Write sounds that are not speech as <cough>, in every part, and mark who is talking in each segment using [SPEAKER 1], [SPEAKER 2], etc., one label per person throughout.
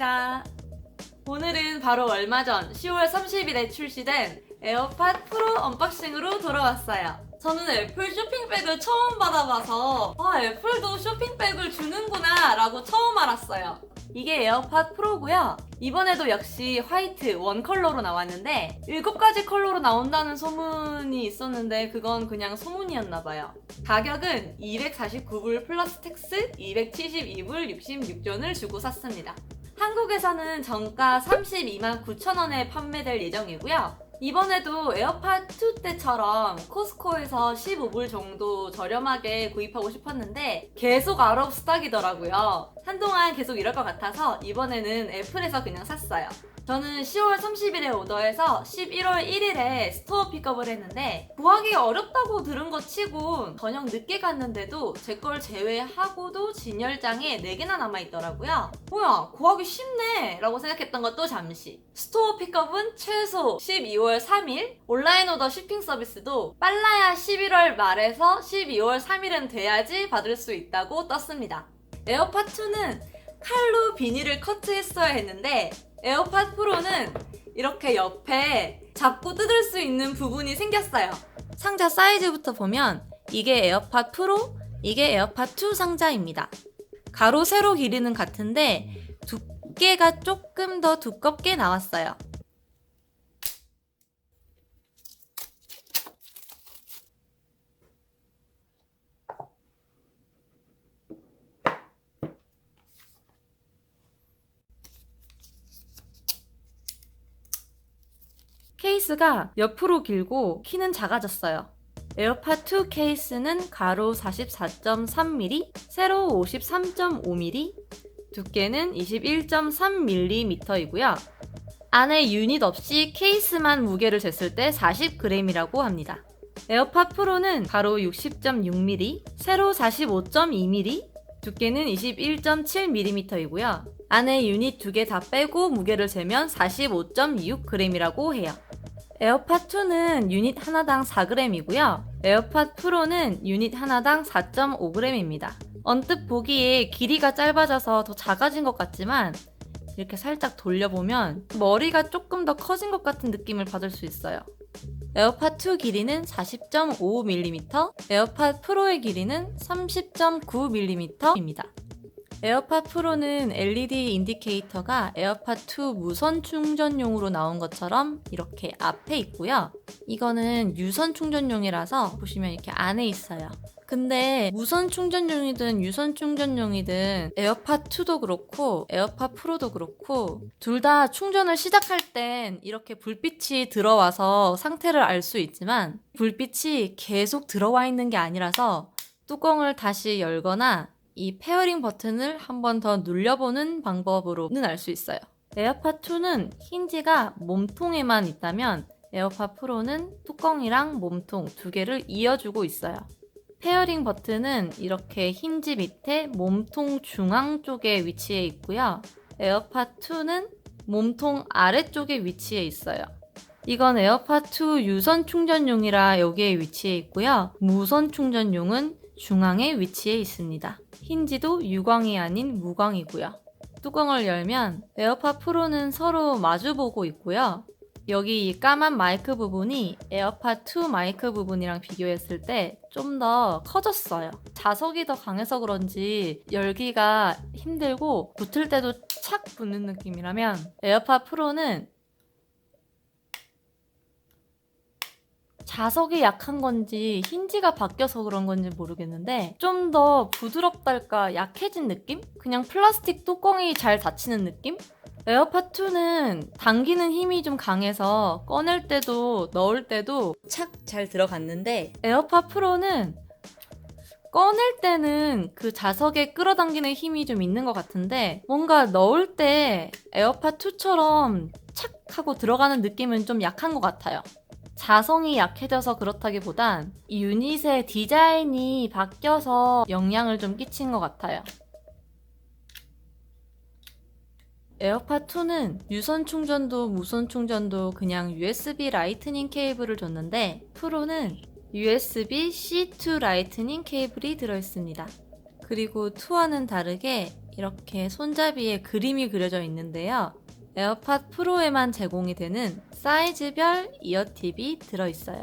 [SPEAKER 1] 반갑습니다. 오늘은 바로 얼마 전 10월 30일에 출시된 에어팟 프로 언박싱으로 돌아왔어요. 저는 애플 쇼핑백을 처음 받아봐서 아 애플도 쇼핑백을 주는구나 라고 처음 알았어요. 이게 에어팟 프로고요. 이번에도 역시 화이트 원 컬러로 나왔는데 7가지 컬러로 나온다는 소문이 있었는데 그건 그냥 소문이었나 봐요. 가격은 249불 플러스 텍스 272불 66전을 주고 샀습니다. 한국에서는 정가 32만 9천 원에 판매될 예정이고요. 이번에도 에어팟 2 때처럼 코스코에서 15불 정도 저렴하게 구입하고 싶었는데 계속 아웃 스탁이더라고요. 한동안 계속 이럴 것 같아서 이번에는 애플에서 그냥 샀어요. 저는 10월 30일에 오더해서 11월 1일에 스토어 픽업을 했는데 구하기 어렵다고 들은 것 치곤 저녁 늦게 갔는데도 제 걸 제외하고도 진열장에 4개나 남아있더라고요. 뭐야 구하기 쉽네 라고 생각했던 것도 잠시 스토어 픽업은 최소 12월 3일 온라인 오더 쇼핑 서비스도 빨라야 11월 말에서 12월 3일은 돼야지 받을 수 있다고 떴습니다. 에어팟2는 칼로 비닐을 커트했어야 했는데 에어팟 프로는 이렇게 옆에 잡고 뜯을 수 있는 부분이 생겼어요. 상자 사이즈부터 보면 이게 에어팟 프로, 이게 에어팟 2 상자입니다. 가로 세로 길이는 같은데 두께가 조금 더 두껍게 나왔어요. 케이스가 옆으로 길고 키는 작아졌어요. 에어팟 2 케이스는 가로 44.3mm, 세로 53.5mm, 두께는 21.3mm이고요. 안에 유닛 없이 케이스만 무게를 쟀을 때 40g이라고 합니다. 에어팟 프로는 가로 60.6mm, 세로 45.2mm, 두께는 21.7mm이고요. 안에 유닛 두 개 다 빼고 무게를 재면 45.26g이라고 해요. 에어팟 2는 유닛 하나당 4g이고요. 에어팟 프로는 유닛 하나당 4.5g입니다. 언뜻 보기에 길이가 짧아져서 더 작아진 것 같지만 이렇게 살짝 돌려보면 머리가 조금 더 커진 것 같은 느낌을 받을 수 있어요. 에어팟 2 길이는 40.55mm, 에어팟 프로의 길이는 30.9mm입니다. 에어팟 프로는 LED 인디케이터가 에어팟 2 무선 충전용으로 나온 것처럼 이렇게 앞에 있고요. 이거는 유선 충전용이라서 보시면 이렇게 안에 있어요. 근데 무선 충전용이든 유선 충전용이든 에어팟 2도 그렇고 에어팟 프로도 그렇고 둘 다 충전을 시작할 땐 이렇게 불빛이 들어와서 상태를 알 수 있지만 불빛이 계속 들어와 있는 게 아니라서 뚜껑을 다시 열거나 이 페어링 버튼을 한 번 더 눌려보는 방법으로는 알 수 있어요. 에어팟 2는 힌지가 몸통에만 있다면 에어팟 프로는 뚜껑이랑 몸통 두 개를 이어주고 있어요. 페어링 버튼은 이렇게 힌지 밑에 몸통 중앙 쪽에 위치해 있고요. 에어팟 2는 몸통 아래쪽에 위치해 있어요. 이건 에어팟 2 유선 충전용이라 여기에 위치해 있고요. 무선 충전용은 중앙에 위치해 있습니다. 힌지도 유광이 아닌 무광이고요. 뚜껑을 열면 에어팟 프로는 서로 마주보고 있고요. 여기 이 까만 마이크 부분이 에어팟 2 마이크 부분이랑 비교했을 때 좀 더 커졌어요. 자석이 더 강해서 그런지 열기가 힘들고 붙을 때도 착 붙는 느낌이라면 에어팟 프로는 자석이 약한 건지 힌지가 바뀌어서 그런 건지 모르겠는데 좀 더 부드럽달까 약해진 느낌? 그냥 플라스틱 뚜껑이 잘 닫히는 느낌? 에어팟 2는 당기는 힘이 좀 강해서 꺼낼 때도 넣을 때도 착 잘 들어갔는데 에어팟 프로는 꺼낼 때는 그 자석에 끌어당기는 힘이 좀 있는 것 같은데 뭔가 넣을 때 에어팟 2처럼 착 하고 들어가는 느낌은 좀 약한 것 같아요. 자성이 약해져서 그렇다기보단 이 유닛의 디자인이 바뀌어서 영향을 좀 끼친 것 같아요. 에어팟 2는 유선 충전도 무선 충전도 그냥 USB 라이트닝 케이블을 줬는데 프로는 USB C2 라이트닝 케이블이 들어있습니다. 그리고 2와는 다르게 이렇게 손잡이에 그림이 그려져 있는데요. 에어팟 프로에만 제공이 되는 사이즈별 이어팁이 들어있어요.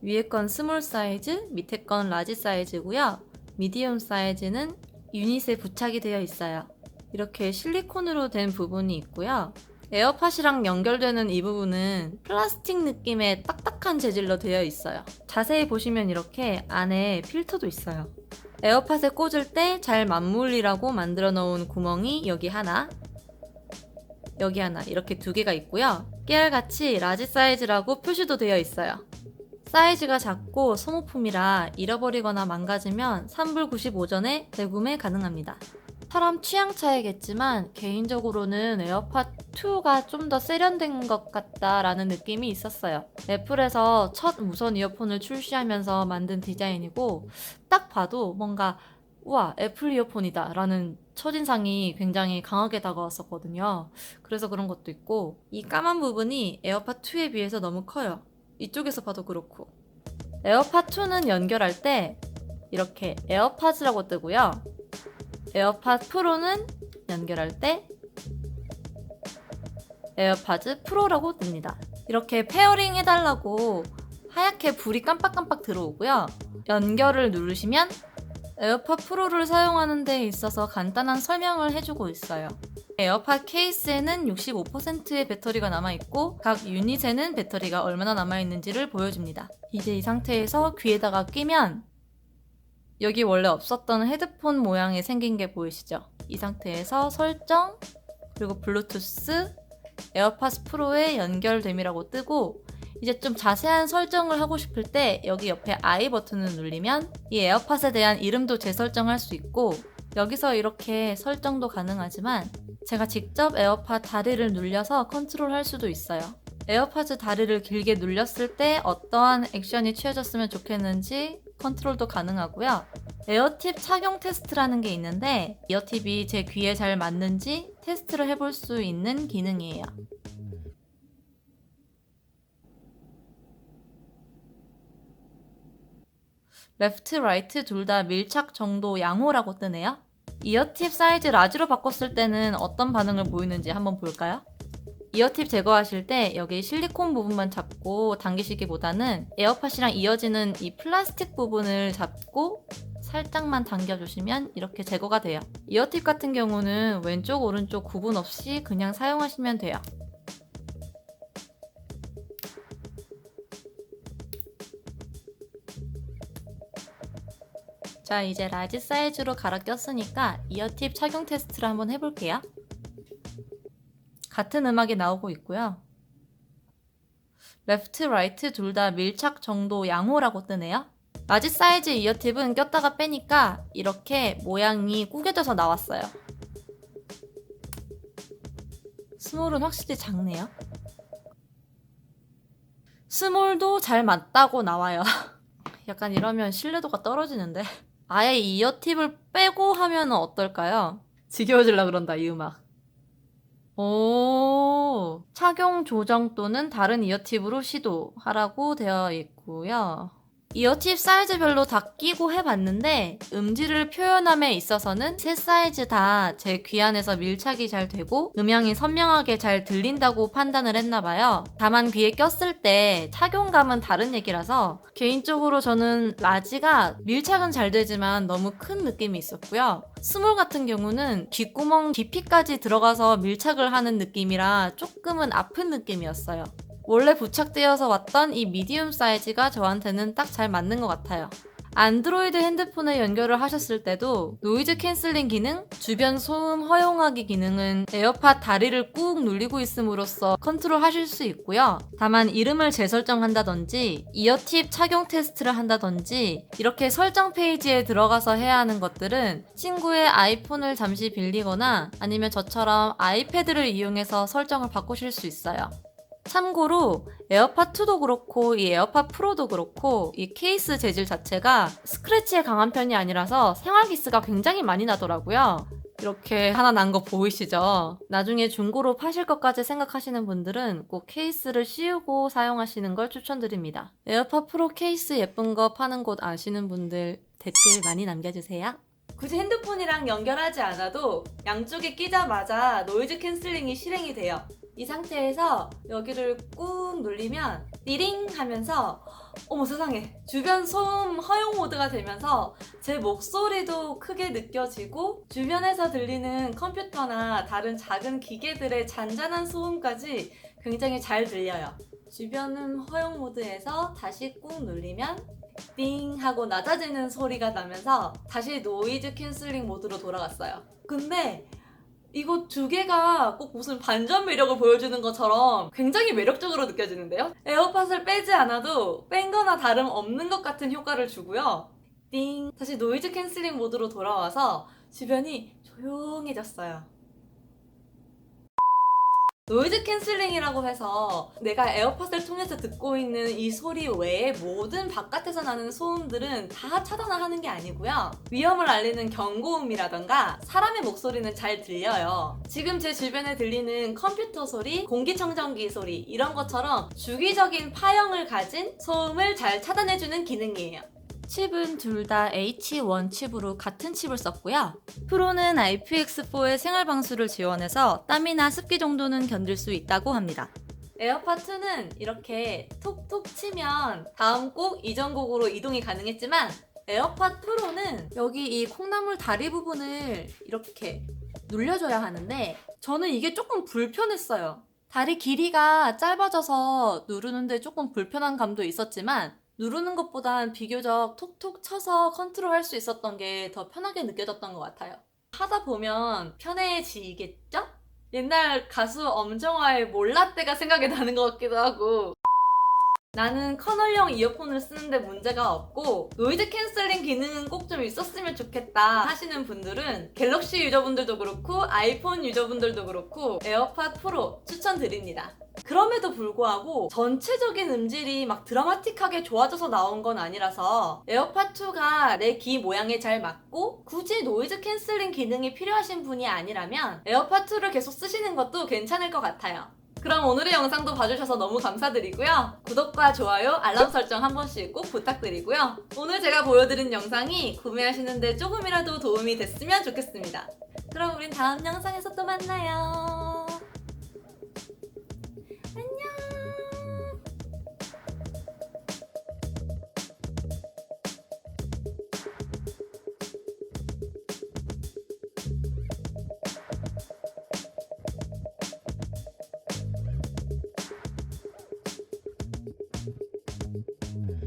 [SPEAKER 1] 위에 건 스몰 사이즈, 밑에 건 라지 사이즈고요. 미디움 사이즈는 유닛에 부착이 되어 있어요. 이렇게 실리콘으로 된 부분이 있고요. 에어팟이랑 연결되는 이 부분은 플라스틱 느낌의 딱딱한 재질로 되어 있어요. 자세히 보시면 이렇게 안에 필터도 있어요. 에어팟에 꽂을 때 잘 맞물리라고 만들어 놓은 구멍이 여기 하나, 여기 하나 이렇게 두 개가 있고요. 깨알같이 라지 사이즈라고 표시도 되어 있어요. 사이즈가 작고 소모품이라 잃어버리거나 망가지면 3불 95전에 재구매 가능합니다. 사람 취향 차이겠지만 개인적으로는 에어팟 2가 좀 더 세련된 것 같다라는 느낌이 있었어요. 애플에서 첫 무선 이어폰을 출시하면서 만든 디자인이고 딱 봐도 뭔가 우와 애플 이어폰이다 라는 첫인상이 굉장히 강하게 다가왔었거든요. 그래서 그런 것도 있고 이 까만 부분이 에어팟 2에 비해서 너무 커요. 이쪽에서 봐도 그렇고 에어팟 2는 연결할 때 이렇게 에어팟이라고 뜨고요. 에어팟 프로는 연결할 때 에어팟즈 프로라고 뜹니다. 이렇게 페어링 해달라고 하얗게 불이 깜빡깜빡 들어오고요. 연결을 누르시면 에어팟 프로를 사용하는 데 있어서 간단한 설명을 해주고 있어요. 에어팟 케이스에는 65%의 배터리가 남아있고 각 유닛에는 배터리가 얼마나 남아있는지를 보여줍니다. 이제 이 상태에서 귀에다가 끼면 여기 원래 없었던 헤드폰 모양이 생긴 게 보이시죠? 이 상태에서 설정, 그리고 블루투스, 에어팟 프로에 연결됨이라고 뜨고 이제 좀 자세한 설정을 하고 싶을 때 여기 옆에 I 버튼을 누르면 이 에어팟에 대한 이름도 재설정할 수 있고 여기서 이렇게 설정도 가능하지만 제가 직접 에어팟 다리를 눌려서 컨트롤 할 수도 있어요. 에어팟 다리를 길게 눌렸을 때 어떠한 액션이 취해졌으면 좋겠는지 컨트롤도 가능하고요. 에어팁 착용 테스트라는 게 있는데 이어팁이 제 귀에 잘 맞는지 테스트를 해볼 수 있는 기능이에요. 레프트, 라이트 둘 다 밀착 정도 양호라고 뜨네요. 이어팁 사이즈 라지로 바꿨을 때는 어떤 반응을 보이는지 한번 볼까요? 이어팁 제거하실 때 여기 실리콘 부분만 잡고 당기시기보다는 에어팟이랑 이어지는 이 플라스틱 부분을 잡고 살짝만 당겨주시면 이렇게 제거가 돼요. 이어팁 같은 경우는 왼쪽, 오른쪽 구분 없이 그냥 사용하시면 돼요. 자, 이제 라지 사이즈로 갈아 꼈으니까 이어팁 착용 테스트를 한번 해볼게요. 같은 음악이 나오고 있고요. 레프트, 라이트 둘 다 밀착 정도 양호라고 뜨네요. 라지 사이즈 이어팁은 꼈다가 빼니까 이렇게 모양이 구겨져서 나왔어요. 스몰은 확실히 작네요. 스몰도 잘 맞다고 나와요. <laughs> 약간 이러면 신뢰도가 떨어지는데. 아예 이어팁을 빼고 하면 어떨까요? 지겨워질라 그런다, 이 음악. 오, 착용 조정 또는 다른 이어팁으로 시도하라고 되어 있고요. 이어팁 사이즈별로 다 끼고 해봤는데 음질을 표현함에 있어서는 세 사이즈 다 제 귀 안에서 밀착이 잘 되고 음향이 선명하게 잘 들린다고 판단을 했나봐요. 다만 귀에 꼈을 때 착용감은 다른 얘기라서 개인적으로 저는 라지가 밀착은 잘 되지만 너무 큰 느낌이 있었고요. 스몰 같은 경우는 귓구멍 깊이까지 들어가서 밀착을 하는 느낌이라 조금은 아픈 느낌이었어요. 원래 부착되어서 왔던 이 미디움 사이즈가 저한테는 딱 잘 맞는 것 같아요. 안드로이드 핸드폰에 연결을 하셨을 때도 노이즈 캔슬링 기능, 주변 소음 허용하기 기능은 에어팟 다리를 꾹 눌리고 있음으로써 컨트롤 하실 수 있고요. 다만 이름을 재설정한다든지 이어팁 착용 테스트를 한다든지 이렇게 설정 페이지에 들어가서 해야 하는 것들은 친구의 아이폰을 잠시 빌리거나 아니면 저처럼 아이패드를 이용해서 설정을 바꾸실 수 있어요. 참고로 에어팟 2도 그렇고 이 에어팟 프로도 그렇고 이 케이스 재질 자체가 스크래치에 강한 편이 아니라서 생활 기스가 굉장히 많이 나더라고요. 이렇게 하나 난 거 보이시죠? 나중에 중고로 파실 것까지 생각하시는 분들은 꼭 케이스를 씌우고 사용하시는 걸 추천드립니다. 에어팟 프로 케이스 예쁜 거 파는 곳 아시는 분들 댓글 많이 남겨주세요. 굳이 핸드폰이랑 연결하지 않아도 양쪽에 끼자마자 노이즈 캔슬링이 실행이 돼요. 이 상태에서 여기를 꾹 누르면 띠링 하면서 어머 세상에 주변 소음 허용 모드가 되면서 제 목소리도 크게 느껴지고 주변에서 들리는 컴퓨터나 다른 작은 기계들의 잔잔한 소음까지 굉장히 잘 들려요. 주변음 허용 모드에서 다시 꾹 누르면 띵 하고 낮아지는 소리가 나면서 다시 노이즈 캔슬링 모드로 돌아갔어요. 근데 이거 두 개가 꼭 무슨 반전 매력을 보여주는 것처럼 굉장히 매력적으로 느껴지는데요? 에어팟을 빼지 않아도 뺀 거나 다름 없는 것 같은 효과를 주고요. 띵! 다시 노이즈 캔슬링 모드로 돌아와서 주변이 조용해졌어요. 노이즈 캔슬링이라고 해서 내가 에어팟을 통해서 듣고 있는 이 소리 외에 모든 바깥에서 나는 소음들은 다 차단을 하는 게 아니고요. 위험을 알리는 경고음이라던가 사람의 목소리는 잘 들려요. 지금 제 주변에 들리는 컴퓨터 소리, 공기청정기 소리 이런 것처럼 주기적인 파형을 가진 소음을 잘 차단해주는 기능이에요. 칩은 둘 다 H1 칩으로 같은 칩을 썼고요. 프로는 IPX4의 생활 방수를 지원해서 땀이나 습기 정도는 견딜 수 있다고 합니다. 에어팟 2는 이렇게 톡톡 치면 다음 곡, 이전 곡으로 이동이 가능했지만 에어팟 프로는 여기 이 콩나물 다리 부분을 이렇게 눌려줘야 하는데 저는 이게 조금 불편했어요. 다리 길이가 짧아져서 누르는데 조금 불편한 감도 있었지만 누르는 것보단 비교적 톡톡 쳐서 컨트롤 할 수 있었던 게 더 편하게 느껴졌던 것 같아요. 하다 보면 편해지겠죠? 옛날 가수 엄정화의 몰라떼가 생각이 나는 것 같기도 하고 나는 커널형 이어폰을 쓰는데 문제가 없고 노이즈 캔슬링 기능은 꼭 좀 있었으면 좋겠다 하시는 분들은 갤럭시 유저분들도 그렇고 아이폰 유저분들도 그렇고 에어팟 프로 추천드립니다. 그럼에도 불구하고 전체적인 음질이 막 드라마틱하게 좋아져서 나온 건 아니라서 에어팟2가 내 귀 모양에 잘 맞고 굳이 노이즈 캔슬링 기능이 필요하신 분이 아니라면 에어팟2를 계속 쓰시는 것도 괜찮을 것 같아요. 그럼 오늘의 영상도 봐주셔서 너무 감사드리고요. 구독과 좋아요, 알람 설정 한 번씩 꼭 부탁드리고요. 오늘 제가 보여드린 영상이 구매하시는데 조금이라도 도움이 됐으면 좋겠습니다. 그럼 우린 다음 영상에서 또 만나요.